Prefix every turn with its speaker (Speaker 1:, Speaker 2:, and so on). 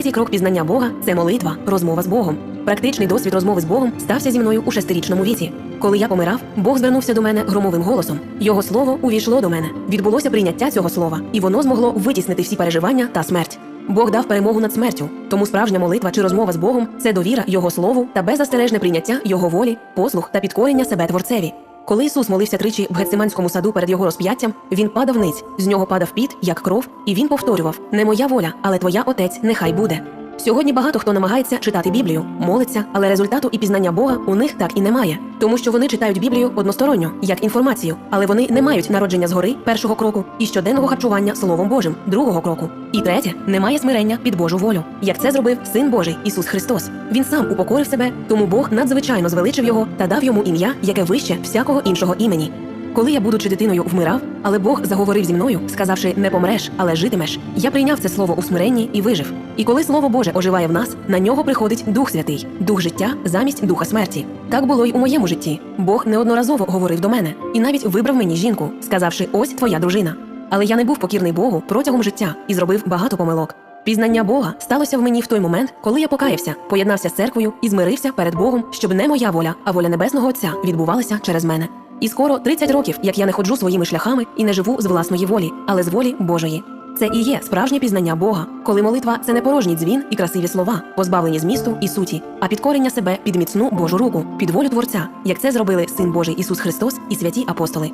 Speaker 1: Третій крок пізнання Бога це молитва, розмова з Богом. Практичний досвід розмови з Богом стався зі мною у шестирічному віці. Коли я помирав, Бог звернувся до мене громовим голосом. Його слово увійшло до мене. Відбулося прийняття цього слова, і воно змогло витіснити всі переживання та смерть. Бог дав перемогу над смертю, тому справжня молитва чи розмова з Богом це довіра Його слову та беззастережне прийняття Його волі, послух та підкорення себе творцеві. Коли Ісус молився тричі в Гециманському саду перед його розп'яттям, він падав ниць, з нього падав піт, як кров, і він повторював: Не моя воля, але твоя отець, нехай буде. Сьогодні багато хто намагається читати Біблію, молиться, але результату і пізнання Бога у них так і немає, тому що вони читають Біблію односторонньо, як інформацію, але вони не мають народження згори першого кроку і щоденного харчування Словом Божим другого кроку. І третє, немає смирення під Божу волю, як це зробив Син Божий Ісус Христос. Він сам упокорив себе, тому Бог надзвичайно звеличив його та дав йому ім'я, яке вище всякого іншого імені. Коли я, будучи дитиною, вмирав, але Бог заговорив зі мною, сказавши не помреш, але житимеш. Я прийняв це слово у смиренні і вижив. І коли слово Боже оживає в нас, на нього приходить Дух Святий, дух життя замість духа смерті. Так було й у моєму житті. Бог неодноразово говорив до мене і навіть вибрав мені жінку, сказавши: ось твоя дружина. Але я не був покірний Богу протягом життя і зробив багато помилок. Пізнання Бога сталося в мені в той момент, коли я покаявся, поєднався з церквою і змирився перед Богом, щоб не моя воля, а воля небесного Отця відбувалася через мене. І скоро 30 років, як я не ходжу своїми шляхами і не живу з власної волі, але з волі Божої. Це і є справжнє пізнання Бога, коли молитва це не порожній дзвін і красиві слова, позбавлені змісту і суті, а підкорення себе під міцну Божу руку, під волю Творця, як це зробили Син Божий Ісус Христос і святі апостоли.